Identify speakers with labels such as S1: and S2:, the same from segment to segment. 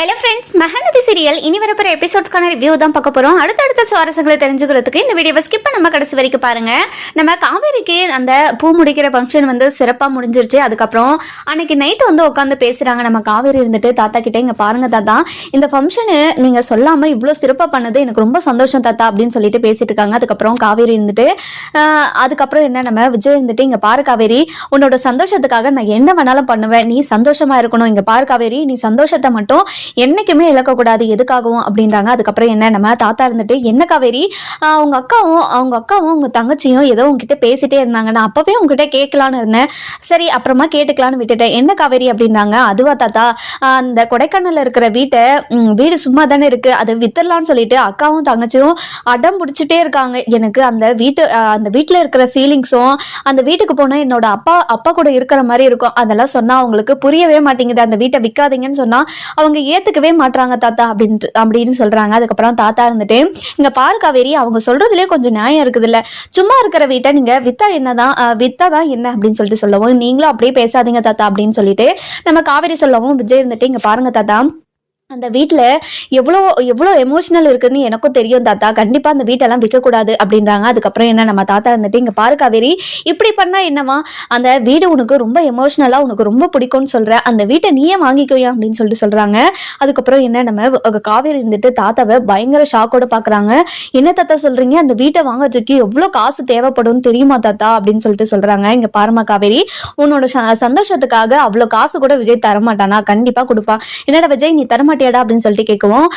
S1: Hello friends Mahanadi serial இனி வரப்போற எபிசோட்ஸ்க்கான review தான் பார்க்க போகிறோம் அடுத்தடுத்த சுவாரஸ்யங்களை தெரிஞ்சுக்கிறதுக்கு இந்த வீடியோவை ஸ்கிப் நம்ம கடைசி வரைக்கும் பாருங்க. நம்ம காவேரிக்கு அந்த பூ முடிக்கிற ஃபங்க்ஷன் வந்து சிறப்பாக முடிஞ்சிருச்சு. அதுக்கப்புறம் அன்னைக்கு நைட்டு வந்து உட்காந்து பேசுகிறாங்க நம்ம காவேரி இருந்துட்டு தாத்தா கிட்டே இங்கே பாருங்க தாத்தா. இந்த ஃபங்க்ஷனு நீங்கள் சொல்லாமல் இவ்வளோ சிறப்பாக பண்ணது எனக்கு ரொம்ப சந்தோஷம் தாத்தா அப்படின்னு சொல்லிட்டு பேசிட்டு இருக்காங்க. அதுக்கப்புறம் காவேரி இருந்துட்டு அதுக்கப்புறம் என்ன நம்ம விஜய் இருந்துட்டு இங்கே பாரு காவேரி உன்னோட சந்தோஷத்துக்காக நான் என்ன வேணாலும் பண்ணுவேன். நீ சந்தோஷமாக இருக்கணும். இங்கே பாரு காவேரி நீ சந்தோஷத்தை மட்டும் என்றைக்குமே இழக்கக்கூடாது எதுக்காகவும் அப்படின்றாங்க. அதுக்கப்புறம் என்ன நம்ம தாத்தா இருந்துட்டு என்ன காவேரி? அவங்க அக்காவும் அவங்க அக்காவும் உங்கள் தங்கச்சியும் ஏதோ உங்ககிட்ட பேசிட்டே இருந்தாங்க. நான் அப்போவே உங்ககிட்ட கேட்கலான்னு இருந்தேன். சரி அப்புறமா கேட்டுக்கலான்னு விட்டுட்டேன். என்ன காவேரி? அப்படின்றாங்க. அதுவா தாத்தா அந்த கொடைக்கானலில் இருக்கிற வீட்டை வீடு சும்மா தானே இருக்குது அதை வித்துடலாம்னு சொல்லிட்டு அக்காவும் தங்கச்சியும் அடம் பிடிச்சிட்டே இருக்காங்க. எனக்கு அந்த வீட்டு அந்த வீட்டில் இருக்கிற ஃபீலிங்ஸும் அந்த வீட்டுக்கு போனால் என்னோட அப்பா அப்பா கூட இருக்கிற மாதிரி இருக்கும். அதெல்லாம் சொன்னால் அவங்களுக்கு புரியவே மாட்டேங்குது. அந்த வீட்டை விற்காதீங்கன்னு சொன்னால் அவங்க ஏத்துக்கவே மாட்றாங்க தாத்தா அப்படின்ட்டு அப்படின்னு சொல்றாங்க. அதுக்கப்புறம் தாத்தா இருந்துட்டு இங்க பாரு காவேரி அவங்க சொல்றதுலேயே கொஞ்சம் நியாயம் இருக்குது இல்ல சும்மா இருக்கிற வீட்டை நீங்க வித்தா என்னதான் வித்தா தான் என்ன அப்படின்னு சொல்லிட்டு சொல்லவும் நீங்களும் அப்படியே பேசாதீங்க தாத்தா அப்படின்னு சொல்லிட்டு நம்ம காவேரி சொல்லவும் விஜய் இருந்துட்டு இங்க பாருங்க தாத்தா. அந்த வீட்டில் எவ்வளோ எவ்வளோ எமோஷனல் இருக்குதுன்னு எனக்கும் தெரியும் தாத்தா. கண்டிப்பாக அந்த வீட்டெல்லாம் விற்கக்கூடாது அப்படின்றாங்க. அதுக்கப்புறம் என்ன நம்ம தாத்தா இருந்துட்டு இங்கே பாரு காவேரி இப்படி பண்ணால் என்னவா அந்த வீடு உனக்கு ரொம்ப எமோஷ்னலாக உனக்கு ரொம்ப பிடிக்கும்னு சொல்கிற அந்த வீட்டை நீயே வாங்கிக்கோயா? அப்படின்னு சொல்லிட்டு சொல்கிறாங்க அதுக்கப்புறம் என்ன நம்ம காவேரி இருந்துட்டு தாத்தாவை பயங்கர ஷாக்கோட பார்க்குறாங்க என்ன தாத்தா சொல்கிறீங்க அந்த வீட்டை வாங்குறதுக்கு எவ்வளோ காசு தேவைப்படும்னு தெரியுமா தாத்தா? அப்படின்னு சொல்லிட்டு சொல்கிறாங்க இங்கே பாருமா காவேரி உன்னோட ச- சந்தோஷத்துக்காக அவ்வளோ காசு கூட விஜய் தரமாட்டானா? கண்டிப்பாக கொடுப்பான் என்னடா விஜய் நீ மாட்டியாடா அப்படின்னு சொல்லிட்டு கேட்கவும்.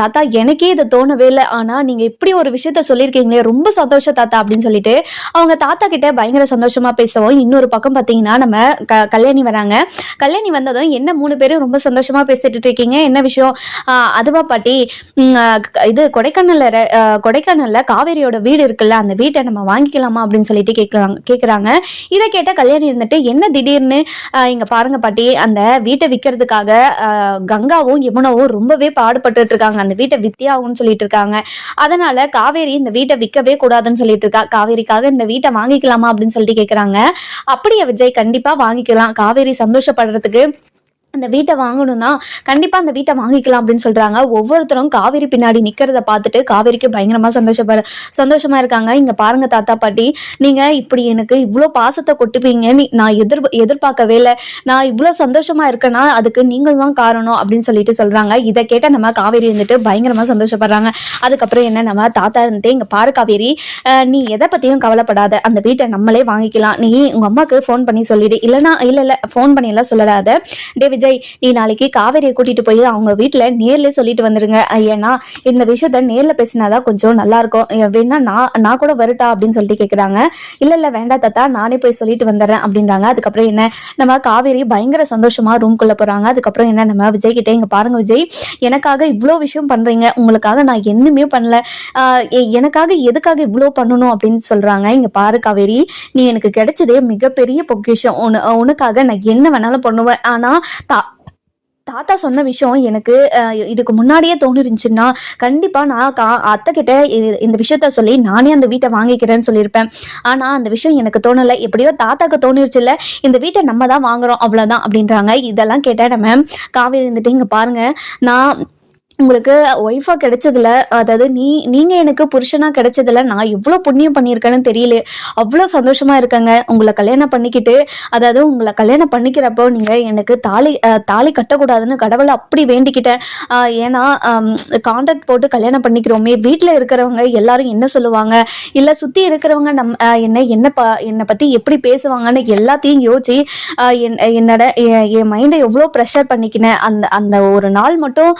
S1: தாத்தா எனக்கே இதை தோணவே இல்லை. ஆனால் நீங்கள் இப்படி ஒரு விஷயத்த சொல்லியிருக்கீங்களே ரொம்ப சந்தோஷம் தாத்தா அப்படின்னு சொல்லிட்டு அவங்க தாத்தா கிட்ட பயங்கர சந்தோஷமாக பேசவும். இன்னொரு பக்கம் பார்த்தீங்கன்னா நம்ம க கல்யாணி வராங்க. கல்யாணி வந்ததும் என்ன மூணு பேரும் ரொம்ப சந்தோஷமாக பேசிட்டு இருக்கீங்க? என்ன விஷயம்? அதுவா பாட்டி இது கொடைக்கானல்ல கொடைக்கானலில் கொடைக்கானல்ல காவேரியோட வீடு இருக்குல்ல அந்த வீட்டை நம்ம வாங்கிக்கலாமா அப்படின்னு சொல்லிட்டு கேட்குறாங்க கேட்குறாங்க இதை கேட்ட கல்யாணி இருந்துட்டு என்ன திடீர்னு? ஆஹ், இங்க பாருங்க பாட்டி அந்த வீட்டை விற்கிறதுக்காக கங்காவும் யமுனாவும் ரொம்பவே பாடுபட்டுட்டு இருக்காங்க அந்த வீட்டை வித்தியாகும்னு சொல்லிட்டு இருக்காங்க அதனால காவேரி இந்த வீட்டை விற்கவே கூடாதுன்னு சொல்லிட்டு இருக்கா காவேரிக்காக இந்த வீட்டை வாங்கிக்கலாமா அப்படின்னு சொல்லிட்டு கேட்குறாங்க அப்படியே விஜய் கண்டிப்பா வாங்கிக்கலாம். காவேரி சந்தோஷப்படுறதுக்கு அந்த வீட்டை வாங்கணும்னா கண்டிப்பாக அந்த வீட்டை வாங்கிக்கலாம் அப்படின்னு சொல்கிறாங்க ஒவ்வொருத்தரும் காவேரி பின்னாடி நிற்கிறத பார்த்துட்டு காவேரிக்கு பயங்கரமாக சந்தோஷப்பட சந்தோஷமாக இருக்காங்க. இங்கே பாருங்க தாத்தா பாட்டி. நீங்கள் இப்படி எனக்கு இவ்வளோ பாசத்தை கொட்டுப்பீங்கன்னு நான் எதிர் எதிர்பார்க்கவே இல்லை. நான் இவ்வளோ சந்தோஷமா இருக்கேன்னா அதுக்கு நீங்கள் தான் காரணம் அப்படின்னு சொல்லிட்டு சொல்கிறாங்க இதை கேட்ட நம்ம காவேரி இருந்துட்டு பயங்கரமாக சந்தோஷப்படுறாங்க. அதுக்கப்புறம் என்ன நம்ம தாத்தா இருந்துட்டு இங்கே பாரு காவேரி நீ எதை பற்றியும் கவலைப்படாத. அந்த வீட்டை நம்மளே வாங்கிக்கலாம். நீ உங்கள் அம்மாவுக்கு ஃபோன் பண்ணி சொல்லிடு. இல்லைனா இல்லை இல்லை ஃபோன் பண்ணியெல்லாம் சொல்லிடாத சொல்லடாத டே விஜய் நீ நாளைக்கு காவேரியை கூட்டிட்டு போய் அவங்க வீட்டுல நேர்ல சொல்லிட்டு வந்துருங்க. ஏன்னா இந்த விஷயத்த நேர்ல பேசினாதான் கொஞ்சம் நல்லா இருக்கும் அஹ், நான் நான் கூட வரட்டா அப்படின்னு சொல்லிட்டு கேக்குறாங்க. இல்ல இல்ல வேண்டாம் தாத்தா நானே போய் சொல்லிட்டு வந்துடுறேன் அப்படின்றாங்க. அதுக்கப்புறம் என்ன நம்ம காவேரி பயங்கர சந்தோஷமா ரூம்குள்ள போறாங்க. அதுக்கப்புறம் என்ன நம்ம விஜய் கிட்டே இங்க பாருங்க விஜய் எனக்காக இவ்வளோ விஷயம் பண்றீங்க. உங்களுக்காக நான் என்னமே பண்ணல. எனக்காக எதுக்காக இவ்வளோ பண்ணணும் அப்படின்னு சொல்றாங்க. இங்க பாரு காவேரி நீ எனக்கு கிடைச்சதே மிகப்பெரிய பொக்கிஷம். உனக்காக நான் என்ன வேணாலும் பண்ணுவேன். ஆனா தாத்தா சொன்ன விஷயம் எனக்கு இதுக்கு முன்னாடியே தோணிருந்துச்சுன்னா கண்டிப்பாக நான் கா அத்தைக்கிட்ட இந்த விஷயத்த சொல்லி நானே அந்த வீட்டை வாங்கிக்கிறேன்னு சொல்லியிருப்பேன். ஆனால் அந்த விஷயம் எனக்கு தோணலை. எப்படியோ தாத்தாக்கு தோணிருச்சுல்ல இந்த வீட்டை நம்ம தான் வாங்குறோம் அவ்வளோதான் அப்படின்றாங்க. இதெல்லாம் கேட்டா நம்ம. காவேரி இருந்துட்டு இங்கே பாருங்க. நான் உங்களுக்கு ஒய்ஃபா கிடைச்சதுல அதாவது நீ நீங்க எனக்கு புருஷனா கிடைச்சதுல நான் எவ்வளவு புண்ணியம் பண்ணியிருக்கேன்னு தெரியல. அவ்வளோ சந்தோஷமா இருக்கேங்க. உங்களை கல்யாணம் பண்ணிக்கிட்டு அதாவது உங்களை கல்யாணம் பண்ணிக்கிறப்போ நீங்க எனக்கு தாலி தாலி கட்டக்கூடாதுன்னு கடவுளை அப்படி வேண்டிக்கிட்டேன். ஏன்னா கான்ட்ராக்ட் போட்டு கல்யாணம் பண்ணிக்கிறோமே வீட்டில் இருக்கிறவங்க எல்லாரும் என்ன சொல்லுவாங்க? இல்லை சுற்றி இருக்கிறவங்க நம் என்ன என்ன ப என்னை பற்றி எப்படி பேசுவாங்கன்னு எல்லாத்தையும் யோசிச்சு என் என்னோட என் என் மைண்டை எவ்வளோ ப்ரெஷர் பண்ணிக்கினேன். அந்த அந்த ஒரு நாள் மட்டும்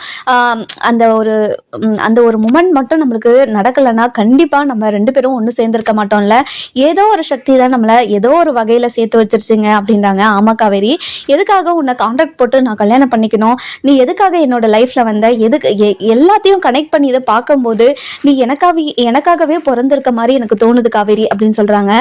S1: அந்த ஒரு அந்த ஒரு மூமெண்ட் மட்டும் நம்மளுக்கு நடக்கலைன்னா கண்டிப்பாக நம்ம ரெண்டு பேரும் ஒன்று சேர்ந்துருக்க மாட்டோம்ல. ஏதோ ஒரு சக்தி தான் நம்மளை ஏதோ ஒரு வகையில் சேர்த்து வச்சிருச்சுங்க அப்படின்றாங்க ஆமா காவேரி. எதுக்காக உன்னை கான்ட்ராக்ட் போட்டு நான் கல்யாணம் பண்ணிக்கணும்? நீ எதுக்காக என்னோட லைஃப்பில் வந்த? எதுக்கு எ- எல்லாத்தையும் கனெக்ட் பண்ணி இதை பார்க்கும்போது நீ எனக்காகவே எனக்காகவே பிறந்திருக்க மாதிரி எனக்கு தோணுது காவேரி அப்படின்னு சொல்கிறாங்க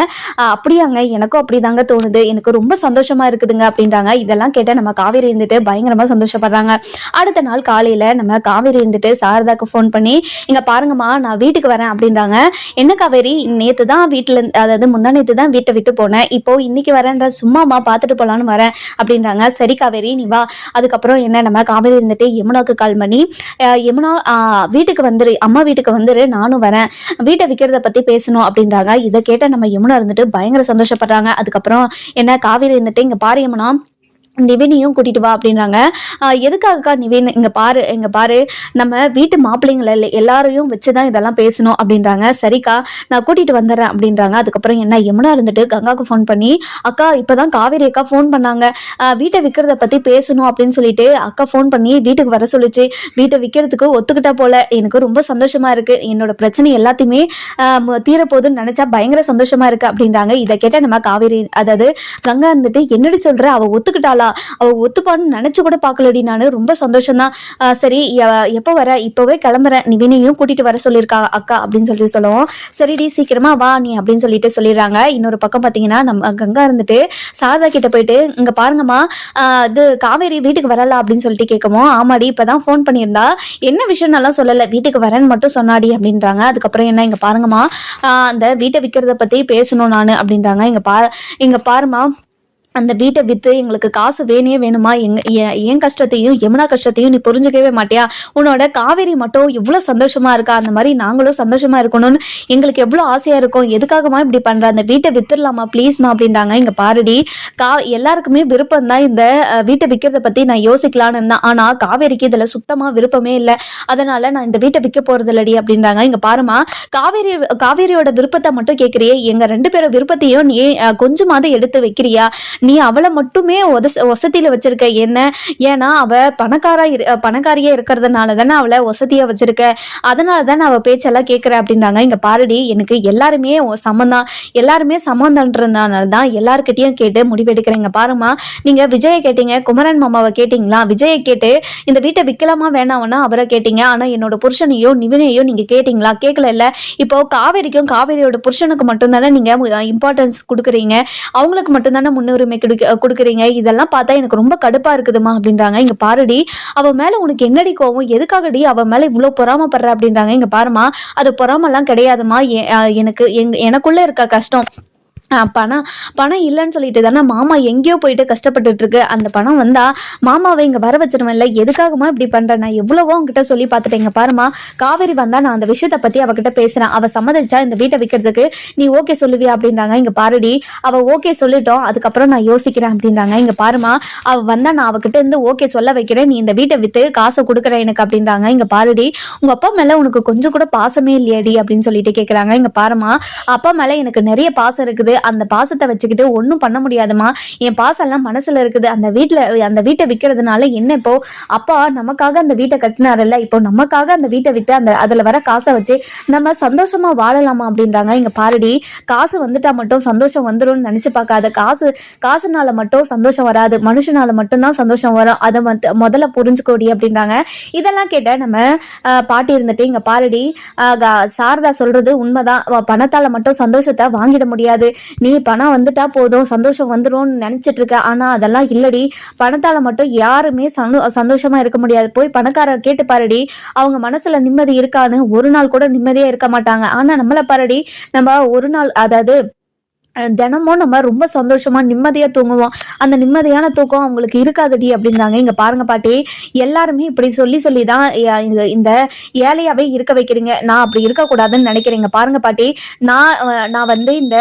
S1: அப்படியாங்க எனக்கும் அப்படி தாங்க தோணுது. எனக்கு ரொம்ப சந்தோஷமாக இருக்குதுங்க அப்படின்றாங்க. இதெல்லாம் கேட்டால் நம்ம காவேரி இருந்துட்டு பயங்கரமாக சந்தோஷப்படுறாங்க. அடுத்த நாள் காலையில் நம்ம கா காவேரி இருந்துட்டு சாரதாக்கு ஃபோன் பண்ணி இங்க பாருங்கம்மா நான் வீட்டுக்கு வரேன் அப்படின்றாங்க. என்ன காவேரி? நேத்து தான் வீட்டுல இருந்து- அதாவது முந்தா நேத்து தான் வீட்டை விட்டு போனேன். இப்போ இன்னைக்கு வரேன்ற சும்மாமா பார்த்துட்டு போலான்னு வரேன் அப்படின்றாங்க. சரி காவேரி நீ வா. அதுக்கப்புறம் என்ன நம்ம காவேரி இருந்துட்டு யமுனாக்கு கால் பண்ணி யமுனா வீட்டுக்கு வந்துரு அம்மா வீட்டுக்கு வந்துரு நானும் வரேன். வீட்டை விற்கிறத பத்தி பேசணும் அப்படின்றாங்க. இதை கேட்ட நம்ம யமுனா இருந்துட்டு பயங்கர சந்தோஷப்படுறாங்க. அதுக்கப்புறம் என்ன காவேரி இருந்துட்டு இங்க பாரு யமுனா நிவினையும் கூட்டிட்டு வா அப்படின்றாங்க. எதுக்காகக்கா நிவின் இங்க பாரு இங்க பாரு நம்ம வீட்டு மாப்பிள்ளைங்களை எல்ல- எல்லாரையும் வச்சுதான் இதெல்லாம் பேசணும் அப்படின்றாங்க. சரிக்கா நான் கூட்டிட்டு வந்துடுறேன் அப்படின்றாங்க. அதுக்கப்புறம் என்ன யமுனா இருந்துட்டு கங்காவுக்கு ஃபோன் பண்ணி அக்கா இப்பதான் காவேரி அக்கா ஃபோன் பண்ணாங்க. வீட்டை விற்கிறத பத்தி பேசணும் அப்படின்னு சொல்லிட்டு அக்கா ஃபோன் பண்ணி வீட்டுக்கு வர சொல்லுச்சு. வீட்டை விற்கிறதுக்கு ஒத்துக்கிட்டா போல. எனக்கு ரொம்ப சந்தோஷமா இருக்கு. என்னோட பிரச்சனை எல்லாத்தையுமே தீரப்போதுன்னு தீரப்போகுதுன்னு நினைச்சா பயங்கர சந்தோஷமா இருக்கு அப்படின்றாங்க. இதை கேட்டால் நம்ம காவேரி அதாவது கங்கா இருந்துட்டு என்னடி சொல்ற? அவ ஒத்துக்கிட்டாளா? அவ ஒத்துப்பான்னு நினைச்சு கூட பார்க்கலடி நானு. ரொம்ப சந்தோஷம்தான். சரி எப்போ வர? இப்போவே கிளம்புறேன். நிவினையும் கூட்டிட்டு வர சொல்லியிருக்கா அக்கா அப்படின்னு சொல்லிட்டு சொல்லுவோம். சரிடி சீக்கிரமா வா நீ அப்படின்னு சொல்லிட்டு சொல்லிடுறாங்க. இன்னொரு பக்கம் பாத்தீங்கன்னா நம்ம கங்கா இருந்துட்டு சாரதா கிட்ட போயிட்டு இங்க பாருங்கம்மா இது காவேரி வீட்டுக்கு வரல அப்படின்னு சொல்லிட்டு கேட்கவும் ஆமாடி இப்பதான் ஃபோன் பண்ணியிருந்தா. என்ன விஷயம் நல்லா சொல்லல? வீட்டுக்கு வரேன்னு மட்டும் சொன்னாடி அப்படின்றாங்க. அதுக்கப்புறம் என்ன இங்க பாருங்கம்மா அந்த வீட்டை விற்கிறத பத்தி பேசணும் நானு அப்படின்றாங்க. இங்க பா இங்க பாருமா அந்த வீட்டை விற்று எங்களுக்கு காசு வேணே வேணுமா? எங்க என் கஷ்டத்தையும் யமுனா கஷ்டத்தையும் நீ புரிஞ்சுக்கவே மாட்டியா? உன்னோட காவேரி மட்டும் இவ்வளோ சந்தோஷமா இருக்கா? அந்த மாதிரி நாங்களும் சந்தோஷமா இருக்கணும்னு எங்களுக்கு எவ்வளோ ஆசையா இருக்கும். எதுக்காகமா இப்படி பண்ற? அந்த வீட்டை வித்துடலாமா? ப்ளீஸ்மா அப்படின்றாங்க. இங்க பாரடி கா எல்லாருக்குமே விருப்பம் தான் இந்த வீட்டை விற்கிறத பத்தி நான் யோசிக்கலான்னு இருந்தேன் ஆனா காவேரிக்கு இதுல சுத்தமா விருப்பமே இல்லை. அதனால நான் இந்த வீட்டை விற்க போறது இல்லடி அப்படின்றாங்க. இங்க பாருமா காவேரி காவேரியோட விருப்பத்தை மட்டும் கேட்குறியே எங்க ரெண்டு பேரும் விருப்பத்தையும் நீ கொஞ்சமாவது எடுத்து வைக்கிறியா? நீ அவளை மட்டுமே ஒதச வசதியில் வச்சிருக்க. என்ன? ஏன்னா அவள் பணக்காரா இரு அஹ், இருக்கிறதுனால தானே அவளை வசதியாக வச்சிருக்க. அதனால தானே அவள் பேச்செல்லாம் கேட்குற அப்படின்றாங்க இங்கே பாருடி எனக்கு எல்லாருமே சம்மந்தான் எல்லாருமே சமந்தன்றதுனால தான் எல்லாருக்கிட்டையும் கேட்டு முடிவெடுக்கிறேங்க பாருமா நீங்கள் விஜயை கேட்டீங்க குமரன் மாமாவை கேட்டிங்களா? விஜயை கேட்டு இந்த வீட்டை விற்கலாமா வேணாம்னா அவரை கேட்டீங்க. ஆனால் என்னோட புருஷனையோ நிவினையோ நீங்கள் கேட்டிங்களா? கேட்கல இல்லை இப்போ காவேரிக்கும் காவேரியோட புருஷனுக்கு மட்டும்தானே நீங்கள் இம்பார்ட்டன்ஸ் கொடுக்குறீங்க. அவங்களுக்கு மட்டும்தானே முன்னுரிமை கொடுக்க கொடுக்குறீங்க. இதெல்லாம் பார்த்தா எனக்கு ரொம்ப கடுப்பா இருக்குதுமா அப்படின்றாங்க. இங்க பாருடி அவ மேல உனக்கு என்னடி கோவம்? எதுக்காகடி அவ மேல இவ்வளவு பொறாமப்படுற அப்படின்றாங்க. இங்க பாருமா அது பொறாமலாம் கிடையாதுமா எனக்கு எங் எனக்குள்ள இருக்க கஷ்டம். பணம் பணம் இல்லைன்னு சொல்லிட்டு தானே மாமா எங்கேயோ போயிட்டு கஷ்டப்பட்டுட்டு இருக்கு அந்த பணம் வந்தா மாமாவை இங்கே வர வச்சிருவேன்ல எதுக்காகமா இப்படி பண்ணுறேன் நான் எவ்வளவோ உங்ககிட்ட சொல்லி பார்த்துட்டேங்க பாருமா காவேரி வந்தா நான் அந்த விஷயத்தை பத்தி அவகிட்ட பேசுறேன். அவ சம்மதிச்சா இந்த வீட்டை விற்கிறதுக்கு நீ ஓகே சொல்லுவியா அப்படின்றாங்க. இங்கே பாருடி அவ ஓகே சொல்லிட்டோம் அதுக்கப்புறம் நான் யோசிக்கிறேன் அப்படின்றாங்க. இங்க பாருமா அவ வந்தா நான் அவகிட்ட இருந்து ஓகே சொல்ல வைக்கிறேன். நீ இந்த வீட்டை வித்து காசை கொடுக்குற எனக்கு அப்படின்றாங்க. இங்க பாருடி உங்க அப்பா மேல உனக்கு கொஞ்சம் கூட பாசமே இல்லையாடி அப்படின்னு சொல்லிட்டு கேக்குறாங்க. இங்க பாருமா அப்பா மேல எனக்கு நிறைய பாசம் இருக்குது. அந்த பாசத்தை வச்சுக்கிட்டு ஒன்றும் பண்ண முடியாதுமா என் பாசம் எல்லாம் மனசில் இருக்குது. அந்த வீட்டில் அந்த வீட்டை விற்கிறதுனால என்ன இப்போ? அப்பா நமக்காக அந்த வீட்டை கட்டினாருல்ல. இப்போ நமக்காக அந்த வீட்டை விற்று அந்த அதில் வர காசை வச்சு நம்ம சந்தோஷமாக வாழலாமா அப்படின்றாங்க. இங்கே பாருடி காசு வந்துட்டா மட்டும் சந்தோஷம் வந்துடும் நினச்சி பார்க்காத. காசு காசுனால மட்டும் சந்தோஷம் வராது. மனுஷனால மட்டும்தான் சந்தோஷம் வரும். அதை மத் முதல்ல புரிஞ்சுக்கோடி அப்படின்றாங்க. இதெல்லாம் கேட்ட நம்ம பாட்டி இருந்துட்டு இங்கே பாருடி கா- சாரதா சொல்கிறது உண்மைதான். பணத்தால் மட்டும் சந்தோஷத்தை வாங்கிட முடியாது. நீ பணம் வந்துட்டா போதும் சந்தோஷம் வந்துரும்னு நினைச்சிட்டு இருக்க ஆனா அதெல்லாம் இல்லடி. பணத்தால மட்டும் யாருமே சந்தோ சந்தோஷமா இருக்க முடியாது. போய் பணக்கார கேட்டு பாருடி. அவங்க மனசுல நிம்மதி இருக்கான்னு ஒரு நாள் கூட நிம்மதியா இருக்க மாட்டாங்க. ஆனா நம்மள பாருடி. நம்ம ஒரு நாள் அதாவது தினமும் நம்ம ரொம்ப சந்தோஷமா நிம்மதியா தூங்குவோம். அந்த நிம்மதியான தூக்கம் அவங்களுக்கு இருக்காதடி அப்படின்றாங்க. இங்க பாருங்க பாட்டி எல்லாருமே இப்படி சொல்லி சொல்லி தான் இந்த- இந்த ஏழையாவே இருக்க வைக்கிறீங்க. நான் அப்படி இருக்கக்கூடாதுன்னு நினைக்கிறேங்க பாருங்க பாட்டி நான் நான் வந்து இந்த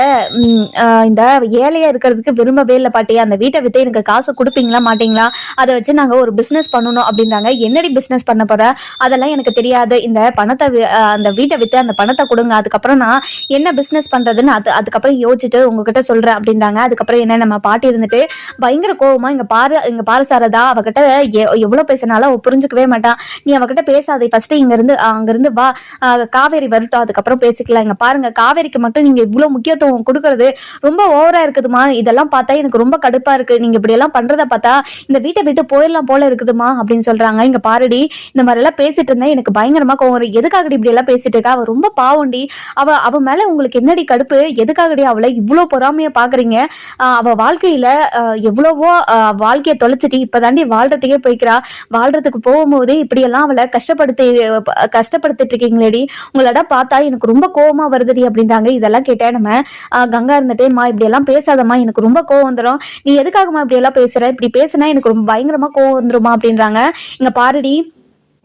S1: இந்த ஏழையா இருக்கிறதுக்கு விரும்பவே இல்லை பாட்டி. அந்த வீட்டை வித்து எனக்கு காசு கொடுப்பீங்களா மாட்டீங்களா? அதை வச்சு நாங்க ஒரு பிசினஸ் பண்ணணும் அப்படின்றாங்க. என்னடி பிசினஸ் பண்ண போற? அதெல்லாம் எனக்கு தெரியாது. இந்த பணத்தை அந்த வீட்டை வித்து அந்த பணத்தை கொடுங்க. அதுக்கப்புறம் நான் என்ன பிசினஸ் பண்றதுன்னு அது அதுக்கப்புறம் யோசிச்சுட்டு உங்ககிட்ட சொல்கிறேன் அப்படின்றாங்க. அதுக்கப்புறம் என்ன நம்ம பாட்டி இருந்துட்டு பயங்கர கோவமாக இங்கே பாரு இங்கே பாரு சாரதா அவகிட்ட எ- பேசினாலும் அவள் புரிஞ்சுக்கவே மாட்டான் நீ அவகிட்ட பேசாதே ஃபஸ்ட்டு இங்கேருந்து அங்கேருந்து வா. காவேரி வரட்டும் அதுக்கப்புறம் பேசிக்கலாம். இங்கே பாருங்க காவேரிக்கு மட்டும் நீங்கள் இவ்வளோ முக்கியத்துவம் கொடுக்கறது ரொம்ப ஓவராக இருக்குதுமா இதெல்லாம் பார்த்தா எனக்கு ரொம்ப கடுப்பாக இருக்குது நீங்கள் இப்படியெல்லாம் பண்ணுறத பார்த்தா இந்த வீட்டை விட்டு போயிடலாம் போல இருக்குதுமா அப்படின்னு சொல்கிறாங்க இங்கே பாருடி இந்த மாதிரிலாம் பேசிட்டு இருந்தேன். எனக்கு பயங்கரமாக கோவம் வரும். எதுக்காகடி இப்படி எல்லாம் பேசிட்டு இருக்கா? அவள் ரொம்ப பாவண்டி அவள் அவள் மேலே உங்களுக்கு என்னடி கடுப்பு? எதுக்காகடி அவளை இவ்வளோ இவ்வளோ பொறாமையை பார்க்குறீங்க அவள் வாழ்க்கையில் எவ்வளவோ வாழ்க்கையை தொலைச்சிட்டு இப்போ தாண்டி வாழ்கிறதுக்கே போய்க்கிறா. வாழ்கிறதுக்கு போகும்போது இப்படியெல்லாம் அவளை கஷ்டப்படுத்தி கஷ்டப்படுத்திட்டு இருக்கீங்களேடி. உங்களோட பார்த்தா எனக்கு ரொம்ப கோவமாக வருதுடி அப்படின்றாங்க. இதெல்லாம் கேட்டேன் நம்ம கங்கா இருந்துட்டேம்மா இப்படியெல்லாம் பேசாதம்மா. எனக்கு ரொம்ப கோவம் வந்துடும் நீ எதுக்காகம்மா இப்படியெல்லாம் பேசுகிற இப்படி பேசுனா எனக்கு ரொம்ப பயங்கரமாக கோவம் வந்துடுமா அப்படின்றாங்க. இங்கே பாருடி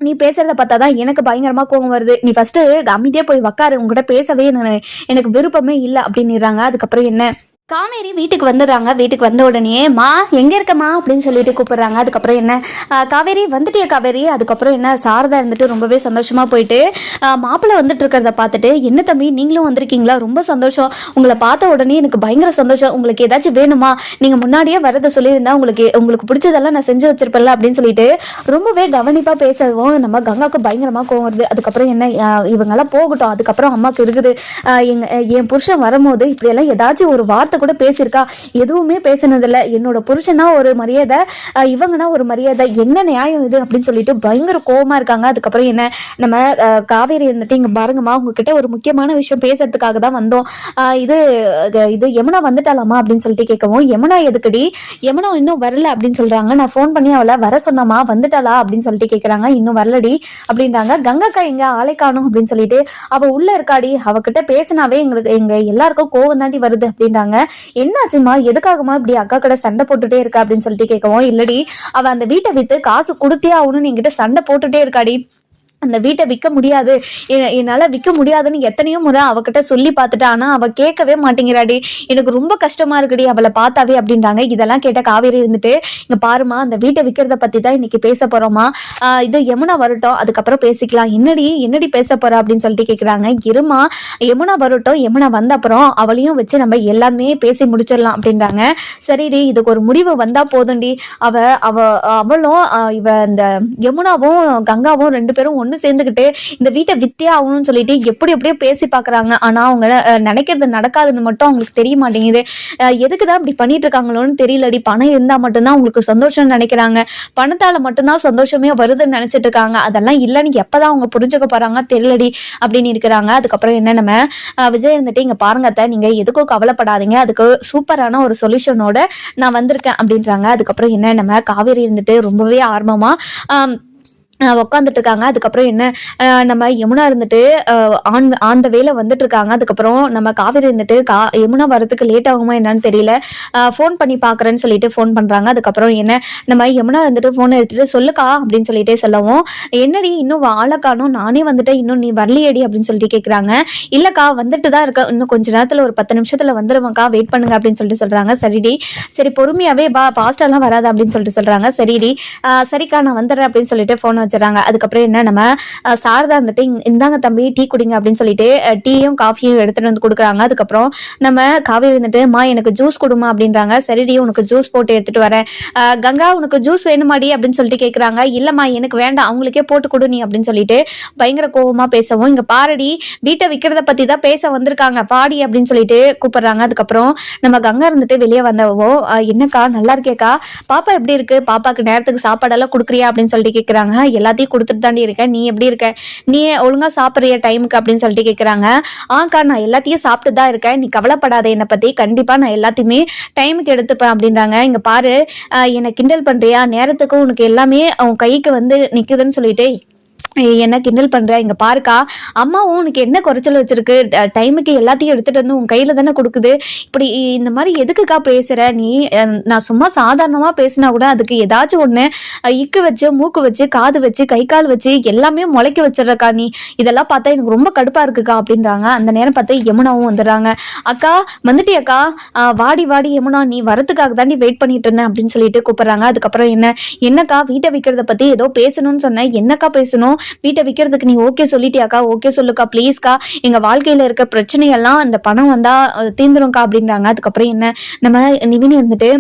S1: நீ பேசுறத பார்த்தா தான் எனக்கு பயங்கரமா கோவம் வருது. நீ ஃபர்ஸ்ட் அமைதியா போய் உக்காரு. உங்ககிட்ட பேசவே எனக்கு எனக்கு விருப்பமே இல்லை அப்படின்னுறாங்க. அதுக்கப்புறம் என்ன? காவேரி வீட்டுக்கு வந்துடுறாங்க. வீட்டுக்கு வந்த உடனே மா எங்கே இருக்கம்மா? அப்படின்னு சொல்லிட்டு கூப்பிட்றாங்க. அதுக்கப்புறம் என்ன? காவேரி வந்துட்டிய காவேரி? அதுக்கப்புறம் என்ன? சாரதா இருந்துட்டு ரொம்பவே சந்தோஷமாக போயிட்டு மாப்பிள்ளை வந்துட்டு இருக்கிறத பார்த்துட்டு என்ன தம்பி நீங்களும் வந்திருக்கீங்களா? ரொம்ப சந்தோஷம். உங்களை பார்த்த உடனே எனக்கு பயங்கர சந்தோஷம். உங்களுக்கு ஏதாச்சும் வேணுமா? நீங்கள் முன்னாடியே வரதை சொல்லியிருந்தா உங்களுக்கு உங்களுக்கு பிடிச்சதெல்லாம் நான் செஞ்சு வச்சிருப்பேன்ல அப்படின்னு சொல்லிட்டு ரொம்பவே கவனிப்பாக பேசவும் நம்ம கங்காவுக்கு பயங்கரமாக கோவம் வருது. அதுக்கப்புறம் என்ன? இவங்கெல்லாம் போகட்டும். அதுக்கப்புறம் அம்மாவுக்கு இருக்குது. எங்கள் என் புருஷன் வரும்போது இப்படியெல்லாம் ஏதாச்சும் ஒரு வார்த்தை கூட பேசியிருக்கா? எதுவுமே பேசினதில்ல. என்னோட புருஷனா ஒரு மரியாதை ஆ, இவங்கன்னா ஒரு மரியாதை. என்ன நியாயம் இது அப்படின்னு சொல்லிட்டு பயங்கர கோபமாக இருக்காங்க. அதுக்கப்புறம் என்ன? நம்ம காவேரி இருந்துட்டு இங்கே பாருங்கம்மா. உங்ககிட்ட ஒரு முக்கியமான விஷயம் பேசுறதுக்காக தான் வந்தோம். இது இது- யமுனா வந்துட்டாலாமா அப்படின்னு சொல்லிட்டு கேட்கவும் யமுனா எதுக்குடி? யமுனா இன்னும் வரல அப்படின்னு சொல்றாங்க. நான் ஃபோன் பண்ணி அவளை வர சொன்னமா வந்துட்டாளா? அப்படின்னு சொல்லிட்டு கேட்குறாங்க இன்னும் வரலடி அப்படின்றாங்க. கங்கக்கா எங்க ஆளை காணும் அப்படின்னு சொல்லிட்டு அவ உள்ள இருக்காடி. அவகிட்ட பேசினாவே எங்களுக்கு எங்க எல்லாருக்கும் கோவம் தாண்டி வருது அப்படின்றாங்க. என்னாச்சுமா எதுக்காகமா இப்படி அக்கா கூட சண்டை போட்டுட்டே இருக்கா அப்படின்னு சொல்லிட்டு கேட்கவும் இல்லடி அவ அந்த வீட்டை வித்து காசு கொடுத்தே ஆகணும்னு என்கிட்ட சண்டை போட்டுட்டே இருக்காடி. அந்த வீட்டை விற்க முடியாது. எ- விற்க முடியாதுன்னு எத்தனையோ முறை அவகிட்ட சொல்லி பார்த்துட்டா. ஆனால் அவள் கேட்கவே மாட்டேங்கிறாடி. எனக்கு ரொம்ப கஷ்டமா இருக்குடி அவளை பார்த்தாவே அப்படின்றாங்க. இதெல்லாம் கேட்ட காவேரி இருந்துட்டு இங்கே பாருமா அந்த வீட்டை விற்கிறத பற்றி தான் இன்னைக்கு பேச போகிறோமா இது யமுனா வரட்டும். அதுக்கப்புறம் பேசிக்கலாம். என்னடி என்னடி பேச போகிறா அப்படின்னு சொல்லிட்டு கேட்குறாங்க இருமா யமுனா வரட்டும். யமுனா வந்த அப்புறம் அவளையும் வச்சு நம்ம எல்லாமே பேசி முடிச்சிடலாம். அப்படின்றாங்க. சரிடி இதுக்கு ஒரு முடிவு வந்தால் போதும்டி. அவ அவ அவளும் இவ இந்த யமுனாவும் கங்காவும் ரெண்டு பேரும் ஒன்று சேர்ந்துக்கிட்டு இந்த வீட்டை வித்தே ஆகணும்னு சொல்லிட்டு எப்படி எப்படியோ பேசி பார்க்குறாங்க. ஆனா அவங்க நினைக்கிறது நடக்காதுன்னு மட்டும் அவங்களுக்கு தெரிய மாட்டேங்குது. எதுக்கு தான் இப்படி பண்ணிட்டு இருக்காங்களோன்னு தெரியலடி. பணம் இருந்தா மட்டும்தான் அவங்களுக்கு சந்தோஷம்னு நினைக்கிறாங்க. பணத்தால மட்டும்தான் சந்தோஷமே வருதுன்னு நினைச்சிட்டு இருக்காங்க. அதெல்லாம் இல்லைன்னு எப்பதான் அவங்க புரிஞ்சுக்க போறாங்க தெரியலடி அப்படின்னு இருக்கிறாங்க. அதுக்கப்புறம் என்ன நம்ம விஜய் இருந்துட்டு இங்க பாருங்க அத்தை நீங்க எதுக்கும் கவலைப்படாதீங்க. அதுக்கு சூப்பரான ஒரு சொல்யூஷனோட நான் வந்திருக்கேன் அப்படின்றாங்க. அதுக்கப்புறம் என்ன நம்ம காவேரி இருந்துட்டு ரொம்பவே ஆர்வமா உட்காந்துட்டு இருக்காங்க அதுக்கப்புறம் என்ன? நம்ம யமுனா இருந்துட்டு ஆன் ஆந்த வேலை வந்துட்டு இருக்காங்க அதுக்கப்புறம் நம்ம காவேரி இருந்துட்டு கா யமுனா வரதுக்கு லேட் ஆகுமா என்னன்னு தெரியல. ஃபோன் பண்ணி பார்க்குறேன்னு சொல்லிட்டு ஃபோன் பண்ணுறாங்க அதுக்கப்புறம் என்ன? நம்ம யமுனா வந்துட்டு ஃபோன் எடுத்துட்டு சொல்லுக்கா அப்படின்னு சொல்லிட்டே சொல்லவும் என்னடி இன்னும் வாழக்கானும் நானே வந்துட்டு இன்னும் நீ வரலையேடி? அப்படின்னு சொல்லிட்டு கேட்குறாங்க இல்லைக்கா வந்துட்டு தான் இருக்க இன்னும் கொஞ்ச நேரத்தில் ஒரு பத்து நிமிஷத்தில் வந்துடுவேன்க்கா வெயிட் பண்ணுங்க. அப்படின்னு சொல்லிட்டு சொல்கிறாங்க சரிடி. சரி பொறுமையாகவே பா ஃபாஸ்டெல்லாம் வராது. அப்படின்னு சொல்லிட்டு சொல்கிறாங்க சரிடி. சரிக்கா நான் வந்துடுறேன். அப்படின்னு சொல்லிட்டு ஃபோன் ஆரம்பிச்சிடறாங்க. அதுக்கப்புறம் என்ன நம்ம சாரதா வந்துட்டு இந்தாங்க தம்பி டீ குடிங்க அப்படின்னு சொல்லிட்டு டீயும் காஃபியும் எடுத்துட்டு வந்து கொடுக்குறாங்க. அதுக்கப்புறம் நம்ம காவேரி வந்துட்டு மா எனக்கு ஜூஸ் கொடுமா அப்படின்றாங்க. சரிடி உனக்கு ஜூஸ் போட்டு எடுத்துட்டு வரேன். கங்கா உனக்கு ஜூஸ் வேணுமாடி அப்படின்னு சொல்லிட்டு கேட்குறாங்க இல்லம்மா எனக்கு வேண்டாம். அவங்களுக்கே போட்டு கொடு நீ அப்படின்னு சொல்லிட்டு பயங்கர கோவமா பேசவும் இங்க பாரடி வீட்டை விற்கிறத பத்தி தான் பேச வந்திருக்காங்க. பாடி அப்படின்னு சொல்லிட்டு கூப்பிடுறாங்க. அதுக்கப்புறம் நம்ம கங்கா இருந்துட்டு வெளியே வந்தவோ என்னக்கா நல்லா இருக்கேக்கா. பாப்பா எப்படி இருக்கு? பாப்பாக்கு நேரத்துக்கு சாப்பாடெல்லாம் கொடுக்குறியா? அப்படின்னு சொல்லிட்டு கேட்குறாங்க எல்லாத்தையும் கொடுத்துட்டு தாண்டி இருக்கேன் நீ எப்படி இருக்க? நீ ஒழுங்கா சாப்பிட்றிய டைமுக்கு அப்படின்னு சொல்லிட்டு கேட்குறாங்க ஆக்கா நான் எல்லாத்தையும் சாப்பிட்டு தான் இருக்கேன். நீ கவலைப்படாத என்னை பத்தி. கண்டிப்பா நான் எல்லாத்தையுமே டைமுக்கு எடுத்துப்பேன் அப்படின்றாங்க. இங்க பாரு என்னை கிண்டல் பண்றியா? நேரத்துக்கும் உனக்கு எல்லாமே உன் கைக்கு வந்து நிக்குதுன்னு சொல்லிட்டு என்ன கிண்டல் பண்ற? இங்க பாருக்கா அம்மாவும் உனக்கு என்ன குறைச்சல் வச்சிருக்கு? டைமுக்கு எல்லாத்தையும் எடுத்துட்டு வந்து உன் கையில தானே கொடுக்குது? இப்படி இந்த மாதிரி எதுக்குக்கா பேசுற? நீ நான் சும்மா சாதாரணமா பேசினா கூட அதுக்கு ஏதாச்சும் ஒண்ணு இக்கு வச்சு மூக்கு வச்சு காது வச்சு கை கால் வச்சு எல்லாமே முளைக்க வச்சிடறக்கா நீ. இதெல்லாம் பார்த்தா எனக்கு ரொம்ப கடுப்பா இருக்குக்கா அப்படின்றாங்க. அந்த நேரம் பார்த்து யமுனாவும் வந்துடுறாங்க. அக்கா வந்துட்டே அக்கா வாடி வாடி யமுனா நீ வரதுக்காக தாண்டி வெயிட் பண்ணிட்டு இருந்தேன் அப்படின்னு சொல்லிட்டு கூப்பிடுறாங்க. அதுக்கப்புறம் என்ன? என்னக்கா வீட்டை விற்கிறத பத்தி ஏதோ பேசணும்னு சொன்னேன் என்னக்கா பேசணும்? வீட்டை விற்கிறதுக்கு நீ ஓகே சொல்லிட்டியாக்கா? ஓகே சொல்லுக்கா ப்ளீஸ்க்கா எங்க வாழ்க்கையில இருக்க பிரச்சனையெல்லாம் அந்த பணம் வந்தா தீந்துரும்க்கா அப்படின்றாங்க. அதுக்கப்புறம் என்ன? நம்ம நிவின் இருந்துட்டு